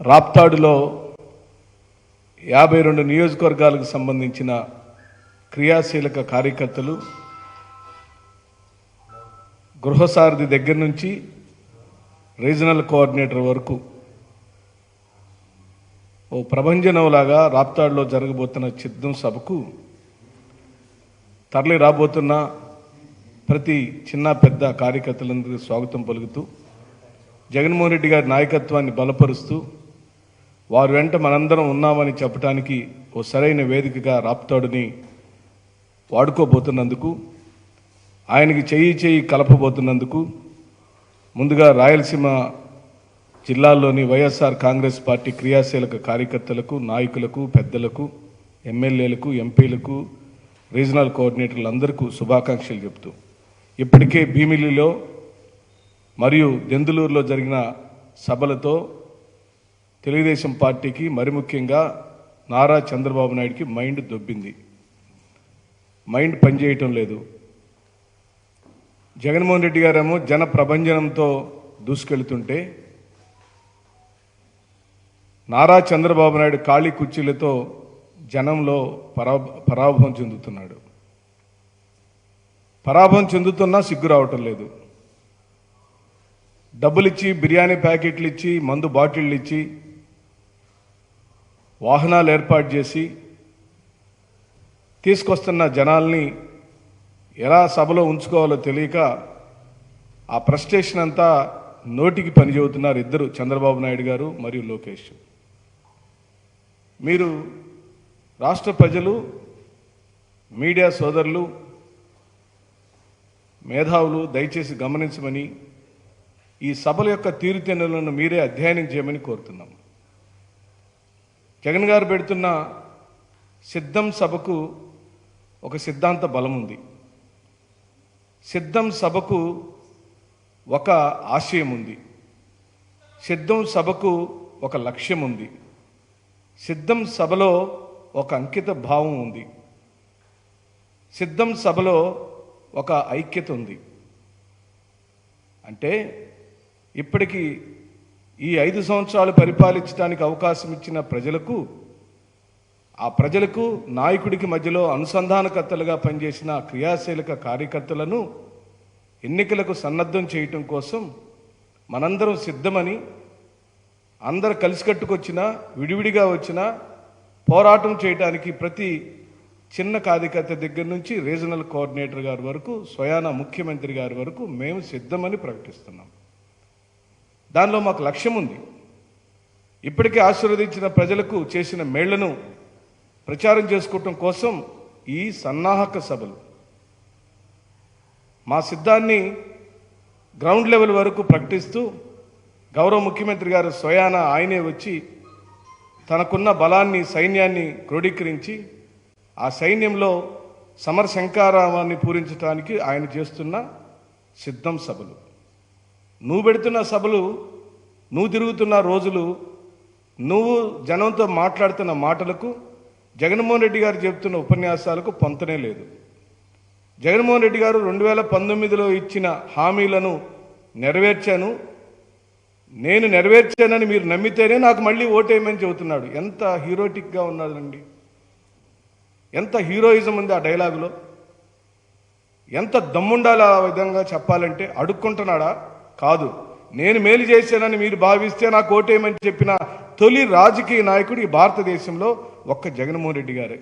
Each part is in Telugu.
రాప్తాడులో యాభై రెండు నియోజకవర్గాలకు సంబంధించిన క్రియాశీలక కార్యకర్తలు గృహసారథి దగ్గర నుంచి రీజనల్ కోఆర్డినేటర్ వరకు ఓ ప్రభంజనంలాగా రాప్తాడులో జరగబోతున్న చిత్తం సభకు తరలి రాబోతున్న ప్రతి చిన్న పెద్ద కార్యకర్తలందరికీ స్వాగతం పలుకుతూ జగన్మోహన్ రెడ్డి గారి నాయకత్వాన్ని బలపరుస్తూ వారి వెంట మనందరం ఉన్నామని చెప్పడానికి ఓ సరైన వేదికగా రాప్తాడుని వాడుకోబోతున్నందుకు ఆయనకి చెయ్యి చెయ్యి కలపబోతున్నందుకు ముందుగా రాయలసీమ జిల్లాల్లోని వైఎస్ఆర్ కాంగ్రెస్ పార్టీ క్రియాశీలక కార్యకర్తలకు నాయకులకు పెద్దలకు ఎమ్మెల్యేలకు ఎంపీలకు రీజనల్ కోఆర్డినేటర్లందరికీ శుభాకాంక్షలు చెప్తూ ఇప్పటికే భీమిలిలో మరియు దెందులూరులో జరిగిన సభలతో తెలుగుదేశం పార్టీకి మరి ముఖ్యంగా నారా చంద్రబాబు నాయుడికి మైండ్ దొబ్బింది. మైండ్ పనిచేయటం లేదు. జగన్మోహన్ రెడ్డి గారేమో జన ప్రభంజనంతో దూసుకెళ్తుంటే నారా చంద్రబాబు నాయుడు ఖాళీ కుర్చీలతో జనంలో పరా పరాభవం చెందుతున్నాడు. పరాభవం చెందుతున్నా సిగ్గు రావటం లేదు. డబ్బులిచ్చి బిర్యానీ ప్యాకెట్లు ఇచ్చి మందు బాటిళ్ళు ఇచ్చి వాహనాలు ఏర్పాటు చేసి తీసుకొస్తున్న జనాల్ని ఎలా సభలో ఉంచుకోవాలో తెలియక ఆ ప్రస్టేషన్ అంతా నోటికి పని చెబుతున్నారు ఇద్దరు చంద్రబాబు నాయుడు గారు మరియు లోకేష్. మీరు రాష్ట్ర ప్రజలు మీడియా సోదరులు మేధావులు దయచేసి గమనించమని ఈ సభల యొక్క తీరుతెన్నులను మీరే అధ్యయనం చేయమని కోరుతున్నాం. జగన్ గారు పెడుతున్న సిద్ధం సభకు ఒక సిద్ధాంత బలం ఉంది. సిద్ధం సభకు ఒక ఆశయం ఉంది. సిద్ధం సభకు ఒక లక్ష్యం ఉంది. సిద్ధం సభలో ఒక అంకిత భావం ఉంది. సిద్ధం సభలో ఒక ఐక్యత ఉంది. అంటే ఇప్పటికీ ఈ ఐదు సంవత్సరాలు పరిపాలించడానికి అవకాశం ఇచ్చిన ప్రజలకు ఆ ప్రజలకు నాయకుడికి మధ్యలో అనుసంధానకర్తలుగా పనిచేసిన క్రియాశీలక కార్యకర్తలను ఎన్నికలకు సన్నద్ధం చేయటం కోసం మనందరం సిద్ధమని అందరు కలిసికట్టుకొచ్చినా విడివిడిగా వచ్చినా పోరాటం చేయడానికి ప్రతి చిన్న కార్యకర్త దగ్గర నుంచి రీజనల్ కోఆర్డినేటర్ గారి వరకు స్వయాన ముఖ్యమంత్రి గారి వరకు మేము సిద్ధమని ప్రకటిస్తున్నాం. దానిలో మాకు లక్ష్యం ఉంది. ఇప్పటికే ఆశీర్వదించిన ప్రజలకు చేసిన మేళ్ళను ప్రచారం చేసుకోవటం కోసం ఈ సన్నాహక సభలు. మా సిద్ధాన్ని గ్రౌండ్ లెవెల్ వరకు ప్రకటిస్తూ గౌరవ ముఖ్యమంత్రి గారు స్వయాన ఆయనే వచ్చి తనకున్న బలాన్ని సైన్యాన్ని క్రోడీకరించి ఆ సైన్యంలో సమర శంకారామాన్ని పూరించడానికి ఆయన చేస్తున్న సిద్ధం సభలు. నువ్వు పెడుతున్న సభలు నువ్వు తిరుగుతున్న రోజులు నువ్వు జనంతో మాట్లాడుతున్న మాటలకు జగన్మోహన్ రెడ్డి గారు చెబుతున్న ఉపన్యాసాలకు పొంతనే లేదు. జగన్మోహన్ రెడ్డి గారు రెండు వేల పంతొమ్మిదిలో ఇచ్చిన హామీలను నెరవేర్చాను. నేను నెరవేర్చానని మీరు నమ్మితేనే నాకు మళ్ళీ ఓటేయమని చెబుతున్నాడు. ఎంత హీరోటిక్గా ఉన్నదండి ఎంత హీరోయిజం ఉంది ఆ డైలాగులో. ఎంత దమ్ముండాలి ఆ విధంగా చెప్పాలంటే అడుక్కుంటున్నాడా? కాదు నేను మేలు చేశానని మీరు భావిస్తే నాకు ఓటేయమని చెప్పిన తొలి రాజకీయ నాయకుడు ఈ భారతదేశంలో ఒక్క జగన్మోహన్ రెడ్డి గారే.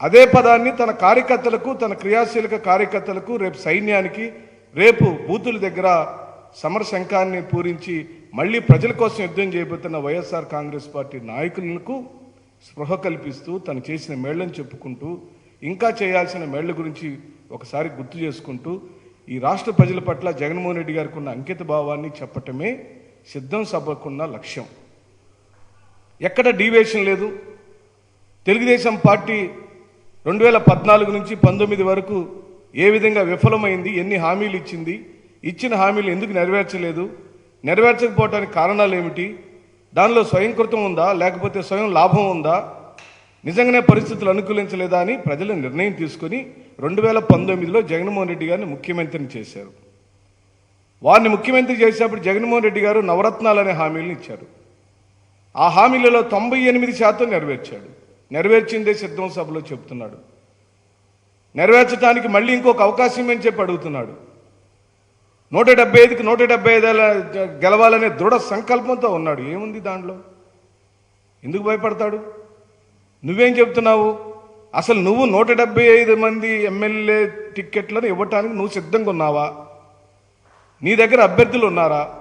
అదే పదాన్ని తన కార్యకర్తలకు తన క్రియాశీలక కార్యకర్తలకు రేపు సైన్యానికి రేపు బూతుల దగ్గర సమర శంఖాన్ని పూరించి మళ్ళీ ప్రజల కోసం యుద్ధం చేయబోతున్న వైఎస్ఆర్ కాంగ్రెస్ పార్టీ నాయకులకు స్పృహ కల్పిస్తూ తను చేసిన మేళ్ళను చెప్పుకుంటూ ఇంకా చేయాల్సిన మేళ్ళ గురించి ఒకసారి గుర్తు చేసుకుంటూ ఈ రాష్ట్ర ప్రజల పట్ల జగన్మోహన్ రెడ్డి గారికి ఉన్న అంకిత భావాన్ని చెప్పటమే సిద్ధం సభకున్న లక్ష్యం. ఎక్కడ డీవియేషన్ లేదు. తెలుగుదేశం పార్టీ రెండు వేల పద్నాలుగు నుంచి పంతొమ్మిది వరకు ఏ విధంగా విఫలమైంది ఎన్ని హామీలు ఇచ్చింది ఇచ్చిన హామీలు ఎందుకు నెరవేర్చలేదు నెరవేర్చకపోవడానికి కారణాలు ఏమిటి దానిలో స్వయంకృతం ఉందా లేకపోతే స్వయం లాభం ఉందా నిజంగానే పరిస్థితులు అనుకూలించలేదా అని ప్రజలు నిర్ణయం తీసుకొని రెండు వేల పంతొమ్మిదిలో జగన్మోహన్ రెడ్డి గారిని ముఖ్యమంత్రిని చేశారు. వారిని ముఖ్యమంత్రి చేసేటప్పుడు జగన్మోహన్ రెడ్డి గారు నవరత్నాలు అనే హామీలను ఇచ్చారు. ఆ హామీలలో తొంభై ఎనిమిది శాతం నెరవేర్చాడు. నెరవేర్చిందే సిద్ధం సభలో చెప్తున్నాడు. నెరవేర్చడానికి మళ్ళీ ఇంకొక అవకాశం ఇమ్మని చెప్పి అడుగుతున్నాడు. నూట డెబ్బై ఐదుకి నూట డెబ్బై ఐదు గెలవాలనే దృఢ సంకల్పంతో ఉన్నాడు. ఏముంది దాంట్లో? ఎందుకు భయపడతాడు? నువ్వేం చెప్తున్నావు? అసలు నువ్వు నూట డెబ్బై ఐదు మంది ఎమ్మెల్యే టిక్కెట్లను ఇవ్వటానికి నువ్వు సిద్ధంగా ఉన్నావా? నీ దగ్గర అభ్యర్థులు ఉన్నారా?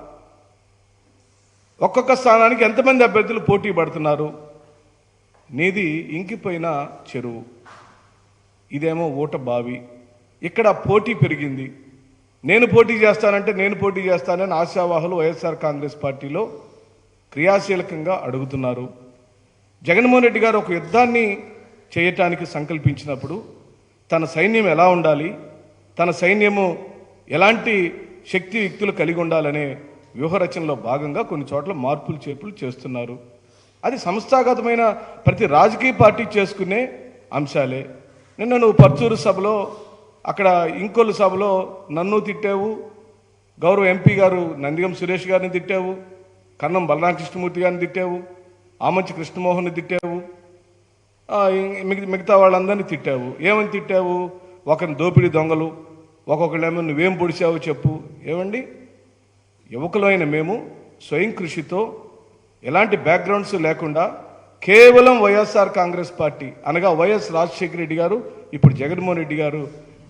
ఒక్కొక్క స్థానానికి ఎంతమంది అభ్యర్థులు పోటీ పడుతున్నారు? నీది ఇంకిపోయిన చెరువు. ఇదేమో ఊట బావి. ఇక్కడ పోటీ పెరిగింది. నేను పోటీ చేస్తానంటే నేను పోటీ చేస్తానని ఆశావాహులు వైఎస్ఆర్ కాంగ్రెస్ పార్టీలో క్రియాశీలకంగా అడుగుతున్నారు. జగన్మోహన్ రెడ్డి గారు ఒక యుద్ధాన్ని చేయటానికి సంకల్పించినప్పుడు తన సైన్యం ఎలా ఉండాలి తన సైన్యము ఎలాంటి శక్తి యుక్తులు కలిగి ఉండాలనే వ్యూహరచనలో భాగంగా కొన్ని చోట్ల మార్పులు చేర్పులు చేస్తున్నారు. అది సంస్థాగతమైన ప్రతి రాజకీయ పార్టీ చేసుకునే అంశాలే. నిన్న నువ్వు పర్చూరు సభలో అక్కడ ఇంకొల్లు సభలో నన్ను తిట్టావు గౌరవ ఎంపీ గారు నందిగం సురేష్ గారిని తిట్టావు కన్నం బలరామకృష్ణమూర్తి గారిని తిట్టావు ఆమంచి కృష్ణమోహన్ని తిట్టావు మిగతా మిగతా వాళ్ళందరినీ తిట్టావు. ఏమని తిట్టావు? ఒకరిని దోపిడీ దొంగలు ఒక్కొక్కళ్ళేమో నువ్వేం పొడిచావో చెప్పు. ఏమండి? యువకులైన మేము స్వయం కృషితో ఎలాంటి బ్యాక్గ్రౌండ్స్ లేకుండా కేవలం వైఎస్ఆర్ కాంగ్రెస్ పార్టీ అనగా వైఎస్ రాజశేఖర రెడ్డి గారు ఇప్పుడు జగన్మోహన్ రెడ్డి గారు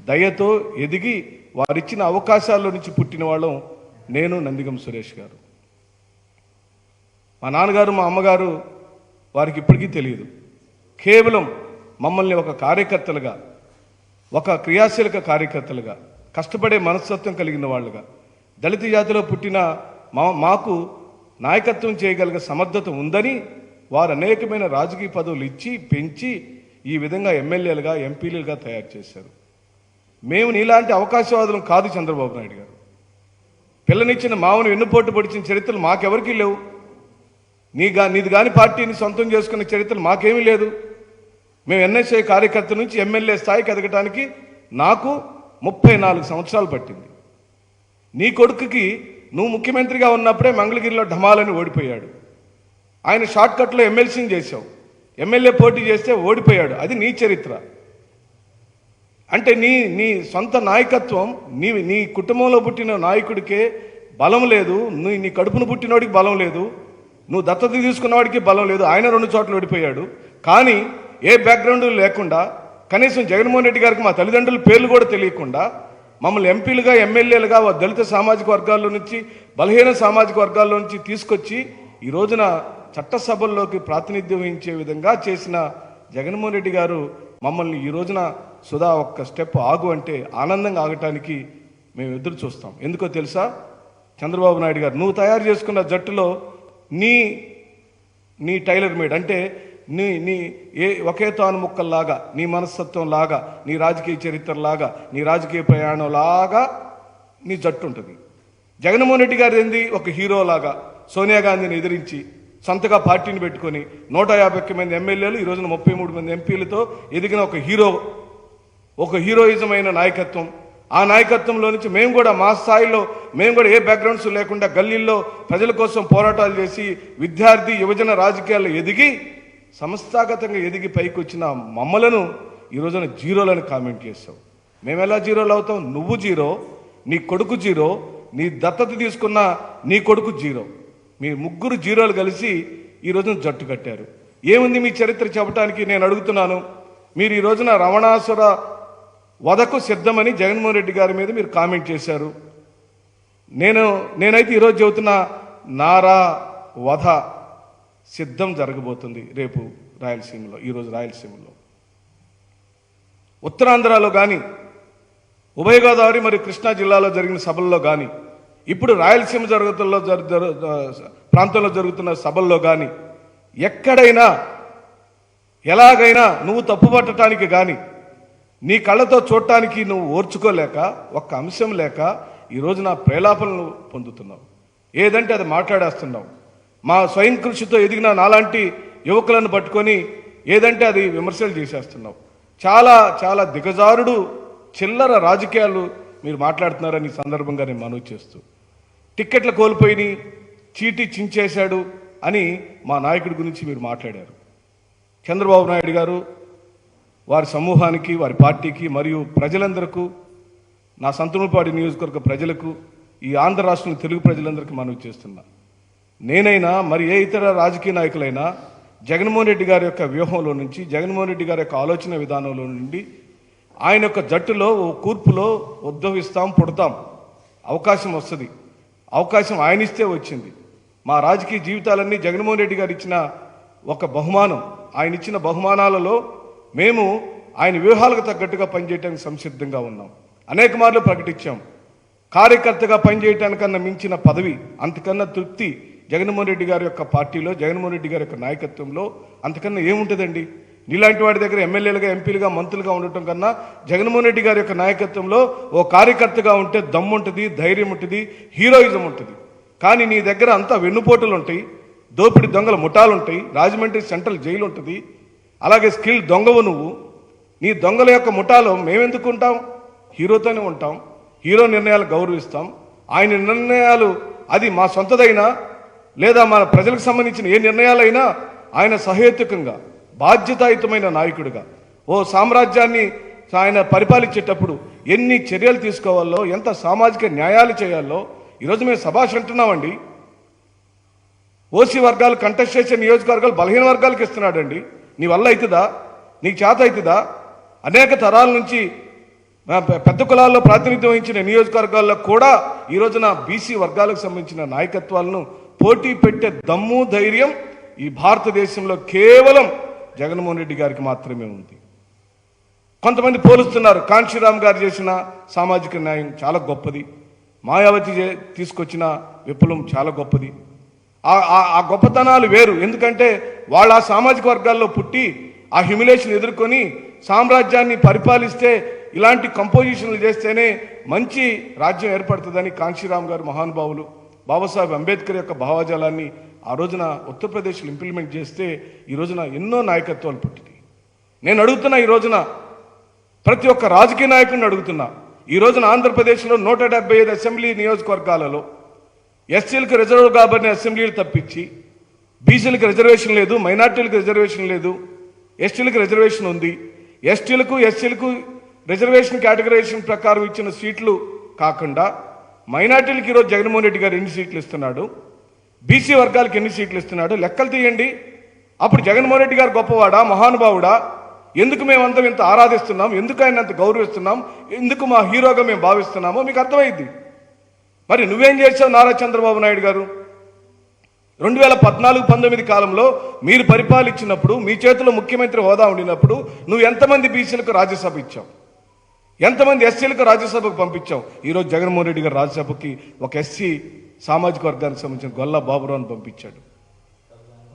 దయతో ఎదిగి వారిచ్చిన అవకాశాల్లో నుంచి పుట్టిన వాళ్ళం నేను నందిగం సురేష్ గారు. మా నాన్నగారు మా అమ్మగారు వారికి ఇప్పటికీ తెలియదు. కేవలం మమ్మల్ని ఒక కార్యకర్తలుగా ఒక క్రియాశీలక కార్యకర్తలుగా కష్టపడే మనస్తత్వం కలిగిన వాళ్ళుగా దళిత జాతిలో పుట్టిన మా మాకు నాయకత్వం చేయగలిగే సమర్థత ఉందని వారు అనేకమైన రాజకీయ పదవులు ఇచ్చి పెంచి ఈ విధంగా ఎమ్మెల్యేలుగా ఎంపీలుగా తయారు చేశారు. మేము నీలాంటి అవకాశవాదులం కాదు చంద్రబాబు నాయుడు గారు. పిల్లనిచ్చిన మామను వెన్నుపోటు పొడిచిన చరిత్రలు మాకెవరికీ లేవు. నీ గా నీది కాని పార్టీని సొంతం చేసుకున్న చరిత్ర మాకేమీ లేదు. మేము ఎన్ఎస్ఐ కార్యకర్త నుంచి ఎమ్మెల్యే స్థాయికి ఎదగటానికి నాకు ముప్పై నాలుగు సంవత్సరాలు పట్టింది. నీ కొడుకుకి నువ్వు ముఖ్యమంత్రిగా ఉన్నప్పుడే మంగళగిరిలో ఢమాలని ఓడిపోయాడు. ఆయన షార్ట్కట్లో ఎమ్మెల్సీని చేశావు. ఎమ్మెల్యే పోటీ చేస్తే ఓడిపోయాడు. అది నీ చరిత్ర. అంటే నీ నీ సొంత నాయకత్వం నీ నీ కుటుంబంలో పుట్టిన నాయకుడికే బలం లేదు. నీ నీ కడుపును పుట్టినోడికి బలం లేదు. నువ్వు దత్తత తీసుకున్నవాడికి బలం లేదు. ఆయన రెండు చోట్ల ఓడిపోయాడు. కానీ ఏ బ్యాక్గ్రౌండ్ లేకుండా కనీసం జగన్మోహన్ రెడ్డి గారికి మా తల్లిదండ్రుల పేర్లు కూడా తెలియకుండా మమ్మల్ని ఎంపీలుగా ఎమ్మెల్యేలుగా దళిత సామాజిక వర్గాల్లో నుంచి బలహీన సామాజిక వర్గాల్లో నుంచి తీసుకొచ్చి ఈ రోజున చట్టసభల్లోకి ప్రాతినిధ్యం వహించే విధంగా చేసిన జగన్మోహన్ రెడ్డి గారు మమ్మల్ని ఈ రోజున సుధా ఒక్క స్టెప్ ఆగు అంటే ఆనందంగా ఆగటానికి మేము ఎదురు చూస్తాం. ఎందుకో తెలుసా? చంద్రబాబు నాయుడు గారు నువ్వు తయారు చేసుకున్న జట్టులో నీ నీ టైలర్ మేడ్ అంటే నీ నీ ఏ ఒకే తాను ముక్కల్లాగా నీ మనస్తత్వం లాగా నీ రాజకీయ చరిత్రలాగా నీ రాజకీయ ప్రయాణం లాగా నీ జట్టు ఉంటుంది జగన్మోహన్ రెడ్డి గారు ఏంది? ఒక హీరోలాగా సోనియా గాంధీని ఎదిరించి సొంతగా పార్టీని పెట్టుకొని నూట యాభై ఒక్క మంది ఎమ్మెల్యేలు ఈ రోజున ముప్పై మూడు మంది ఎంపీలతో ఎదిగిన ఒక హీరో ఒక హీరోయిజమైన నాయకత్వం. ఆ నాయకత్వంలో నుంచి మేము కూడా మా స్థాయిలో మేము కూడా ఏ బ్యాక్గ్రౌండ్స్ లేకుండా గల్లీల్లో ప్రజల కోసం పోరాటాలు చేసి విద్యార్థి యువజన రాజకీయాల్లో ఎదిగి సంస్థాగతంగా ఎదిగి పైకి వచ్చిన మమ్మలను ఈ రోజున జీరోలని కామెంట్ చేస్తావు. మేము ఎలా జీరోలు అవుతాం? నువ్వు జీరో నీ కొడుకు జీరో నీ దత్తత తీసుకున్న నీ కొడుకు జీరో. మీ ముగ్గురు జీరోలు కలిసి ఈ రోజున జట్టు కట్టారు. ఏముంది మీ చరిత్ర చెప్పడానికి నేను అడుగుతున్నాను? మీరు ఈ రోజున రమణాసుర వదకు సిద్ధమని జగన్మోహన్ రెడ్డి గారి మీద మీరు కామెంట్ చేశారు. నేను నేనైతే ఈరోజు చెబుతున్నా నారా వధ సిద్ధం జరగబోతుంది రేపు రాయలసీమలో ఈరోజు రాయలసీమలో. ఉత్తరాంధ్రలో కానీ ఉభయ గోదావరి మరియు కృష్ణా జిల్లాలో జరిగిన సభల్లో కానీ ఇప్పుడు రాయలసీమ జరుగుతుల్లో ప్రాంతంలో జరుగుతున్న సభల్లో కానీ ఎక్కడైనా ఎలాగైనా నువ్వు తప్పుపట్టడానికి కానీ నీ కళ్ళతో చూడటానికి నువ్వు ఓర్చుకోలేక ఒక్క అంశం లేక ఈరోజు నా ప్రేలాపనలు పొందుతున్నావు. ఏదంటే అది మాట్లాడేస్తున్నావు. మా స్వయం కృషితో ఎదిగిన నాలాంటి యువకులను పట్టుకొని ఏదంటే అది విమర్శలు చేసేస్తున్నావు. చాలా చాలా దిగజారుడు చిల్లర రాజకీయాలు మీరు మాట్లాడుతున్నారని సందర్భంగా నేను మనవి చేస్తూ టిక్కెట్లు కోల్పోయి చీటీ చించేశాడు అని మా నాయకుడి గురించి మీరు మాట్లాడారు. చంద్రబాబు నాయుడు గారు వారి సమూహానికి వారి పార్టీకి మరియు ప్రజలందరకు నా సంతనూపాడి నియోజకవర్గ ప్రజలకు ఈ ఆంధ్ర రాష్ట్రంలో తెలుగు ప్రజలందరికీ మనవి చేస్తున్నా. నేనైనా మరి ఏ ఇతర రాజకీయ నాయకులైనా జగన్మోహన్ రెడ్డి గారి యొక్క వ్యూహంలో నుంచి జగన్మోహన్ రెడ్డి గారి యొక్క ఆలోచన విధానంలో నుండి ఆయన యొక్క జట్టులో ఓ కూర్పులో ఉద్భవిస్తాం పుడతాం. అవకాశం వస్తుంది. అవకాశం ఆయన ఇస్తే వచ్చింది. మా రాజకీయ జీవితాలన్నీ జగన్మోహన్ రెడ్డి గారు ఇచ్చిన ఒక బహుమానం. ఆయన ఇచ్చిన బహుమానాలలో మేము ఆయన వ్యూహాలకు తగ్గట్టుగా పనిచేయడానికి సంసిద్ధంగా ఉన్నాం. అనేక మార్లు ప్రకటించాం. కార్యకర్తగా పనిచేయటానికన్నా మించిన పదవి అంతకన్నా తృప్తి జగన్మోహన్ రెడ్డి గారి యొక్క పార్టీలో జగన్మోహన్ రెడ్డి గారి యొక్క నాయకత్వంలో అంతకన్నా ఏముంటుందండి? నీలాంటి వాడి దగ్గర ఎమ్మెల్యేలుగా ఎంపీలుగా మంత్రులుగా ఉండటం కన్నా జగన్మోహన్ రెడ్డి గారి యొక్క నాయకత్వంలో ఓ కార్యకర్తగా ఉంటే దమ్ముంటుంది ధైర్యం ఉంటుంది హీరోయిజం ఉంటుంది. కానీ నీ దగ్గర అంతా వెన్నుపోటులు ఉంటాయి దోపిడి దొంగల ముఠాలు ఉంటాయి రాజమండ్రి సెంట్రల్ జైలు ఉంటుంది అలాగే స్కిల్ దొంగవు నువ్వు. నీ దొంగల యొక్క ముఠాలో మేమెందుకు ఉంటాం హీరోతోనే ఉంటాం. హీరో నిర్ణయాలు గౌరవిస్తాం. ఆయన నిర్ణయాలు అది మా సొంతదైనా లేదా మన ప్రజలకు సంబంధించిన ఏ నిర్ణయాలైనా ఆయన సహేతుకంగా బాధ్యతాయుతమైన నాయకుడిగా. ఓ సామ్రాజ్యాన్ని ఆయన పరిపాలించేటప్పుడు ఎన్ని చర్యలు తీసుకోవాలో ఎంత సామాజిక న్యాయాలు చేయాలో ఈరోజు మేము సభాష్ అంటున్నామండి. ఓసీ వర్గాలు కంటెస్ట్ చేసే నియోజకవర్గాలు బలహీన వర్గాలకు ఇస్తున్నాడండి. నీ వల్ల అవుతుందా? నీకు చేత అవుతుందా? అనేక తరాల నుంచి పెద్ద కులాల్లో ప్రాతినిధ్యం వహించిన నియోజకవర్గాల్లో కూడా ఈ రోజున బీసీ వర్గాలకు సంబంధించిన నాయకత్వాలను పోటీ పెట్టే దమ్ము ధైర్యం ఈ భారతదేశంలో కేవలం జగన్మోహన్ రెడ్డి గారికి మాత్రమే ఉంది. కొంతమంది పోలుస్తున్నారు. కాంశీరామ్ గారు చేసిన సామాజిక న్యాయం చాలా గొప్పది. మాయావతి తీసుకొచ్చిన విప్లవం చాలా గొప్పది. ఆ ఆ గొప్పతనాలు వేరు. ఎందుకంటే వాళ్ళ ఆ సామాజిక వర్గాల్లో పుట్టి ఆ హ్యూమిలేషన్ ఎదుర్కొని సామ్రాజ్యాన్ని పరిపాలిస్తే ఇలాంటి కంపోజిషన్లు చేస్తేనే మంచి రాజ్యం ఏర్పడుతుందని కాంశీరామ్ గారు మహానుభావులు బాబాసాహెబ్ అంబేద్కర్ యొక్క భావజాలాన్ని ఆ రోజున ఉత్తరప్రదేశ్లో ఇంప్లిమెంట్ చేస్తే ఈ రోజున ఎన్నో నాయకత్వాలు పుట్టినాయి నేను అడుగుతున్నా ఈ రోజున ప్రతి ఒక్క రాజకీయ నాయకుడిని అడుగుతున్నా. ఈ రోజున ఆంధ్రప్రదేశ్లో నూట డెబ్బై ఐదు అసెంబ్లీ నియోజకవర్గాలలో ఎస్సీలకు రిజర్వ్ కాబడిన అసెంబ్లీలు తప్పించి బీసీలకు రిజర్వేషన్ లేదు మైనార్టీలకు రిజర్వేషన్ లేదు ఎస్టీలకు రిజర్వేషన్ ఉంది. ఎస్టీలకు ఎస్సీలకు రిజర్వేషన్ కేటగరైజేషన్ ప్రకారం ఇచ్చిన సీట్లు కాకుండా మైనార్టీలకు ఈరోజు జగన్మోహన్ రెడ్డి గారు ఎన్ని సీట్లు ఇస్తున్నాడు? బీసీ వర్గాలకు ఎన్ని సీట్లు ఇస్తున్నాడు? లెక్కలు తీయండి. అప్పుడు జగన్మోహన్ రెడ్డి గారు గొప్పవాడా? మహానుభావుడా? ఎందుకు మేమంతా ఇంత ఆరాధిస్తున్నాం? ఎందుకు ఆయన అంత గౌరవిస్తున్నాం? ఎందుకు మా హీరోగా మేము భావిస్తున్నామో మీకు అర్థమైంది మరి నువ్వేం చేసావు నారా చంద్రబాబు నాయుడు గారు? రెండు వేల పద్నాలుగు పంతొమ్మిది కాలంలో మీరు పరిపాలించినప్పుడు మీ చేతిలో ముఖ్యమంత్రి హోదా ఉండినప్పుడు నువ్వు ఎంతమంది బీసీలకు రాజ్యసభ ఇచ్చావు? ఎంతమంది ఎస్సీలకు రాజ్యసభకు పంపించావు? ఈరోజు జగన్మోహన్ రెడ్డి గారు రాజ్యసభకి ఒక ఎస్సీ సామాజిక వర్గానికి సంబంధించిన గొల్ల బాబురావుని పంపించాడు.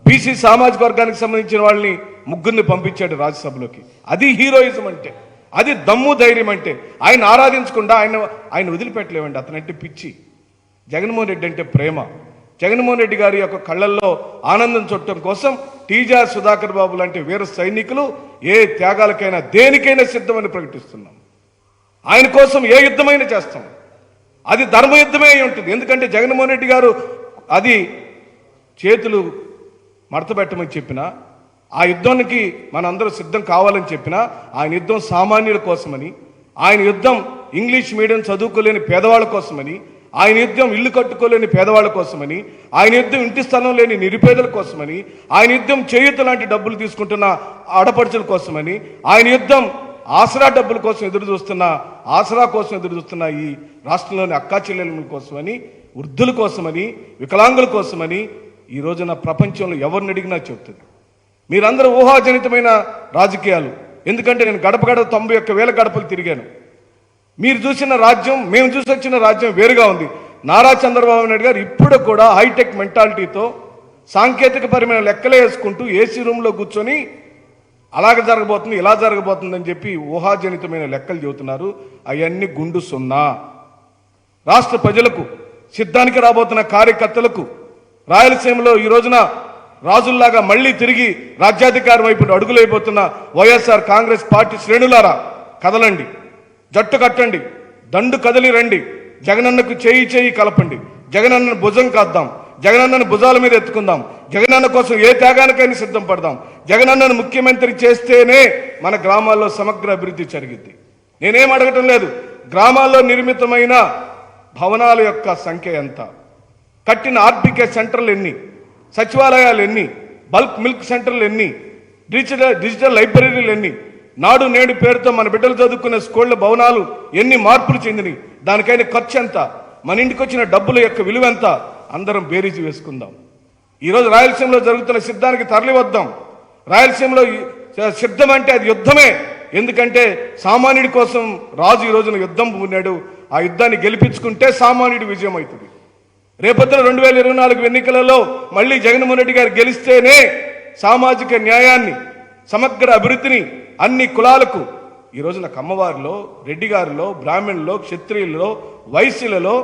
బీసీ సామాజిక వర్గానికి సంబంధించిన వాళ్ళని ముగ్గురిని పంపించాడు రాజ్యసభలోకి. అది హీరోయిజం అంటే అది దమ్ము ధైర్యం అంటే. ఆయన ఆరాధించకుండా ఆయన ఆయన వదిలిపెట్టలేమండి అతనంటే పిచ్చి. జగన్మోహన్ రెడ్డి అంటే ప్రేమ. జగన్మోహన్ రెడ్డి గారి యొక్క కళ్ళల్లో ఆనందం చూడటం కోసం టీజార్ సుధాకర్ బాబు లాంటి వీర సైనికులు ఏ త్యాగాలకైనా దేనికైనా సిద్ధమని ప్రకటిస్తున్నాం. ఆయన కోసం ఏ యుద్ధమైనా చేస్తాం. అది ధర్మ యుద్ధమే అయి ఉంటుంది. ఎందుకంటే జగన్మోహన్ రెడ్డి గారు అది చేతులు మడతపెట్టమని చెప్పిన ఆ యుద్ధానికి మనందరూ సిద్ధం కావాలని చెప్పిన ఆయన యుద్ధం సామాన్యుల కోసమని ఆయన యుద్ధం ఇంగ్లీష్ మీడియం చదువుకోలేని పేదవాళ్ళ కోసమని ఆయన యుద్ధం ఇల్లు కట్టుకోలేని పేదవాళ్ళ కోసమని ఆయన యుద్ధం ఇంటి స్థలం లేని నిరుపేదల కోసమని ఆయన యుద్ధం చేయూత లాంటి డబ్బులు తీసుకుంటున్న ఆడపడుచుల కోసమని ఆయన యుద్ధం ఆసరా డబ్బుల కోసం ఎదురు చూస్తున్న ఆసరా కోసం ఎదురు చూస్తున్న ఈ రాష్ట్రంలోని అక్కా చెల్లెల కోసమని వృద్ధుల కోసమని వికలాంగుల కోసమని ఈ రోజున ప్రపంచంలో ఎవరిని అడిగినా చెప్తుంది మీరందరూ ఊహాజనితమైన రాజకీయాలు. ఎందుకంటే నేను గడప గడప తొంభై ఒక్క వేల గడపలు తిరిగాను. మీరు చూసిన రాజ్యం మేము చూసి వచ్చిన రాజ్యం వేరుగా ఉంది. నారా చంద్రబాబు నాయుడు గారు ఇప్పుడు కూడా హైటెక్ మెంటాలిటీతో సాంకేతిక పరమైన లెక్కలే వేసుకుంటూ ఏసీ రూమ్లో కూర్చొని అలాగ జరగబోతుంది ఇలా జరగబోతుందని చెప్పి ఊహాజనితమైన లెక్కలు చెబుతున్నారు. అవన్నీ గుండు సున్నా. రాష్ట్ర ప్రజలకు సిద్ధానికి రాబోతున్న కార్యకర్తలకు రాయలసీమలో ఈ రోజున రాజుల్లాగా మళ్ళీ తిరిగి రాజ్యాధికారం వైపు అడుగులైపోతున్న వైఎస్ఆర్ కాంగ్రెస్ పార్టీ శ్రేణులారా కదలండి. జట్టు కట్టండి దండు కదిలి రండి జగనన్నకు చేయి చేయి కలపండి. జగనన్నను భుజం కాద్దాం జగనన్నను భుజాల మీద ఎత్తుకుందాం జగనన్న కోసం ఏ త్యాగానికైనా సిద్ధం పడదాం. జగనన్నను ముఖ్యమంత్రి చేస్తేనే మన గ్రామాల్లో సమగ్ర అభివృద్ధి జరిగింది నేనేం అడగటం లేదు గ్రామాల్లో నిర్మితమైన భవనాల యొక్క సంఖ్య ఎంత? కట్టిన ఆర్బికే సెంటర్లు ఎన్ని? సచివాలయాలు ఎన్ని? బల్క్ మిల్క్ సెంటర్లు ఎన్ని? డిజిటల్ డిజిటల్ లైబ్రరీలు ఎన్ని? నాడు నేడు పేరుతో మన బిడ్డలు చదువుకునే స్కూళ్ళ భవనాలు ఎన్ని మార్పులు చెందినవి? దానికైన ఖర్చు ఎంత? మన ఇంటికి వచ్చిన డబ్బుల యొక్క విలువ ఎంత? అందరం బేరీజు వేసుకుందాం. ఈరోజు రాయలసీమలో జరుగుతున్న సిద్ధానికి తరలివద్దాం. రాయలసీమలో సిద్ధం అంటే అది యుద్ధమే. ఎందుకంటే సామాన్యుడి కోసం రాజు ఈ రోజున యుద్ధం ఉన్నాడు. ఆ యుద్ధాన్ని గెలిపించుకుంటే సామాన్యుడి విజయం అవుతుంది. రేపొద్దున రెండు వేల ఇరవై నాలుగు ఎన్నికలలో మళ్ళీ జగన్మోహన్ రెడ్డి గారు గెలిస్తేనే సామాజిక న్యాయాన్ని సమగ్ర అభివృద్ధిని అన్ని కులాలకు. ఈ రోజున కమ్మవారిలో రెడ్డి గారిలో బ్రాహ్మణుల్లో క్షత్రియుల్లో వైశ్యులలో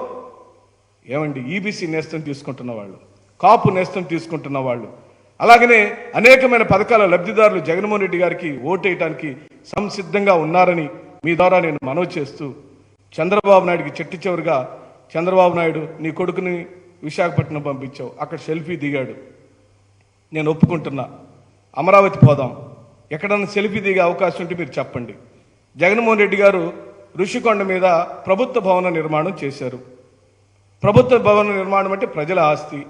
ఏమండి ఈబీసీ నేస్తం తీసుకుంటున్న వాళ్ళు కాపు నేస్తం తీసుకుంటున్న వాళ్ళు. అలాగనే అనేకమైన పథకాల లబ్ధిదారులు జగన్మోహన్ రెడ్డి గారికి ఓటేయటానికి సంసిద్ధంగా ఉన్నారని మీ ద్వారా నేను మనవి చేస్తూ చంద్రబాబు నాయుడికి చెట్టు చివరిగా చంద్రబాబు నాయుడు నీ కొడుకుని విశాఖపట్నం పంపించావు అక్కడ సెల్ఫీ దిగాడు. నేను ఒప్పుకుంటున్నా. అమరావతి పోదాం. ఎక్కడన్నా సెల్ఫీ దిగే అవకాశం ఉంటే మీరు చెప్పండి. జగన్మోహన్ రెడ్డి గారు ఋషికొండ మీద ప్రభుత్వ భవన నిర్మాణం చేశారు. ప్రభుత్వ భవన నిర్మాణం అంటే ప్రజల ఆస్తి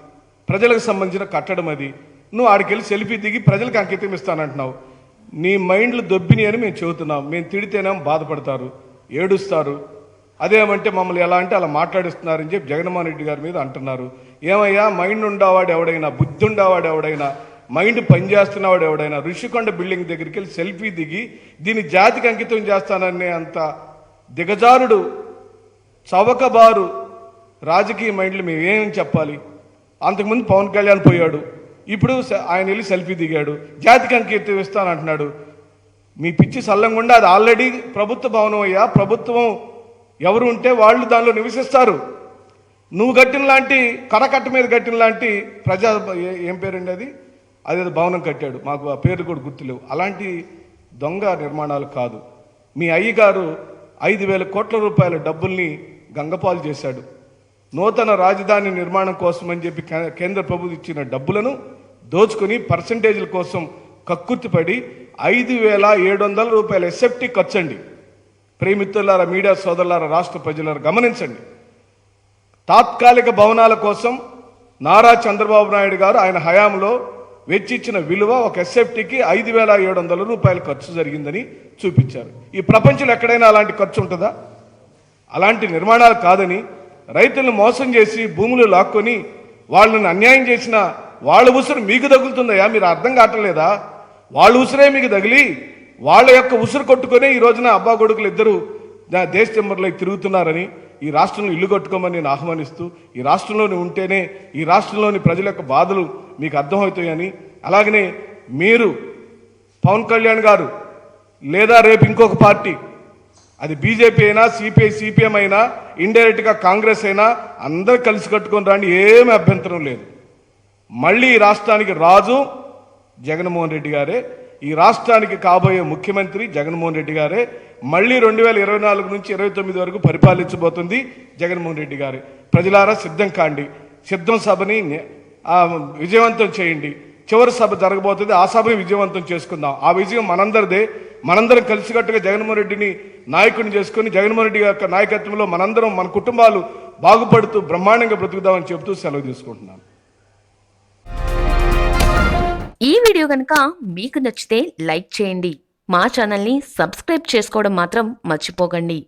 ప్రజలకు సంబంధించిన కట్టడం అది. నువ్వు ఆడికెళ్ళి సెల్ఫీ దిగి ప్రజలకు అంకితం ఇస్తానంటున్నావు. నీ మైండ్లు దొబ్బిని అని మేము చెబుతున్నాం. మేము తిడితేనేమో బాధపడతారు ఏడుస్తారు. అదేమంటే మమ్మల్ని ఎలా అంటే అలా మాట్లాడిస్తున్నారని చెప్పి జగన్మోహన్ రెడ్డి గారి మీద అంటున్నారు. ఏమయ్యా మైండ్ ఉండేవాడు ఎవడైనా బుద్ధి ఉండేవాడు ఎవడైనా? మైండ్ పనిచేస్తున్నవాడు ఎవడైనా ఋషికొండ బిల్డింగ్ దగ్గరికి వెళ్ళి సెల్ఫీ దిగి దీన్ని జాతికి అంకితం చేస్తాననే అంత దిగజారుడు చవకబారు రాజకీయ మైండ్లు మేమేం చెప్పాలి? అంతకుముందు పవన్ కళ్యాణ్ పోయాడు ఇప్పుడు ఆయన వెళ్ళి సెల్ఫీ దిగాడు జాతికి అంకితం ఇస్తాను అంటున్నాడు మీ పిచ్చి సల్లంగుండా అది ఆల్రెడీ ప్రభుత్వ భవనం అయ్యా ప్రభుత్వం ఎవరు ఉంటే వాళ్ళు దానిలో నివసిస్తారు. నువ్వు కట్టిన లాంటి కరకట్ట మీద కట్టిన లాంటి ప్రజా ఏం పేరండి అది? అదేదో భవనం కట్టాడు. మాకు ఆ పేర్లు కూడా గుర్తులేవు. అలాంటి దొంగ నిర్మాణాలు కాదు. మీ అయ్యగారు ఐదు వేల కోట్ల రూపాయల డబ్బుల్ని గంగపాలు చేశాడు. నూతన రాజధాని నిర్మాణం కోసం అని చెప్పి కేంద్ర ప్రభుత్వం ఇచ్చిన డబ్బులను దోచుకుని పర్సంటేజీల కోసం కక్కుర్తిపడి ఐదు వేల ఏడు వందల రూపాయల ఎస్ఎఫ్టీ ఖర్చండి. ప్రేమిత్రులారా మీడియా సోదరులారా రాష్ట్ర ప్రజలారా గమనించండి. తాత్కాలిక భవనాల కోసం నారా చంద్రబాబు నాయుడు గారు ఆయన హయాంలో వెచ్చిచ్చిన విలువ ఒక ఎస్ఎఫ్టీకి ఐదు వేల ఏడు వందల రూపాయల ఖర్చు జరిగిందని చూపించారు. ఈ ప్రపంచంలో ఎక్కడైనా అలాంటి ఖర్చు ఉంటుందా? అలాంటి నిర్మాణాలు కాదని రైతులను మోసం చేసి భూములు లాక్కొని వాళ్ళని అన్యాయం చేసిన వాళ్ళ ఉసురు మీకు తగులుతుందయ్యా? మీరు అర్థం కావట్లేదా? వాళ్ళ ఉసురే మీకు తగిలి వాళ్ళ యొక్క ఉసురు కొట్టుకునే ఈ రోజున అబ్బా కొడుకులు ఇద్దరు దేశ చెంబర్లో తిరుగుతున్నారని ఈ రాష్ట్రంలో ఇల్లు కట్టుకోమని నేను ఆహ్వానిస్తూ ఈ రాష్ట్రంలోని ఉంటేనే ఈ రాష్ట్రంలోని ప్రజల యొక్క బాధలు మీకు అర్థమవుతాయని. అలాగనే మీరు పవన్ కళ్యాణ్ గారు లేదా రేపు ఇంకొక పార్టీ అది బీజేపీ అయినా సిపిఐ సిపిఎం అయినా ఇండైరెక్ట్గా కాంగ్రెస్ అయినా అందరు కలిసి కట్టుకొని రాని ఏమి అభ్యంతరం లేదు. మళ్ళీ ఈ రాష్ట్రానికి రాజు జగన్మోహన్ రెడ్డి గారే ఈ రాష్ట్రానికి కాబోయే ముఖ్యమంత్రి జగన్మోహన్ రెడ్డి గారే మళ్ళీ రెండు వేల ఇరవై నాలుగు నుంచి ఇరవై తొమ్మిది వరకు పరిపాలించబోతుంది జగన్మోహన్ రెడ్డి గారే. ప్రజలారా సిద్ధం కాండి. సిద్ధం సభని విజయవంతం చేయండి. చివరి సభ జరగబోతుంది. ఆ సభని విజయవంతం చేసుకుందాం. ఆ విజయం మనందరిదే. మనందరం కలిసికట్టుగా జగన్మోహన్ రెడ్డిని నాయకుడిని చేసుకుని జగన్మోహన్ రెడ్డి యొక్క నాయకత్వంలో మనందరం మన కుటుంబాలు బాగుపడుతూ బ్రహ్మాండంగా బ్రతుకుదామని చెబుతూ సెలవు తీసుకుంటున్నాను ఈ వీడియో కనుక మీకు నచ్చితే లైక్ చేయండి. మా ఛానల్ని సబ్స్క్రైబ్ చేసుకోవడం మాత్రం మర్చిపోకండి.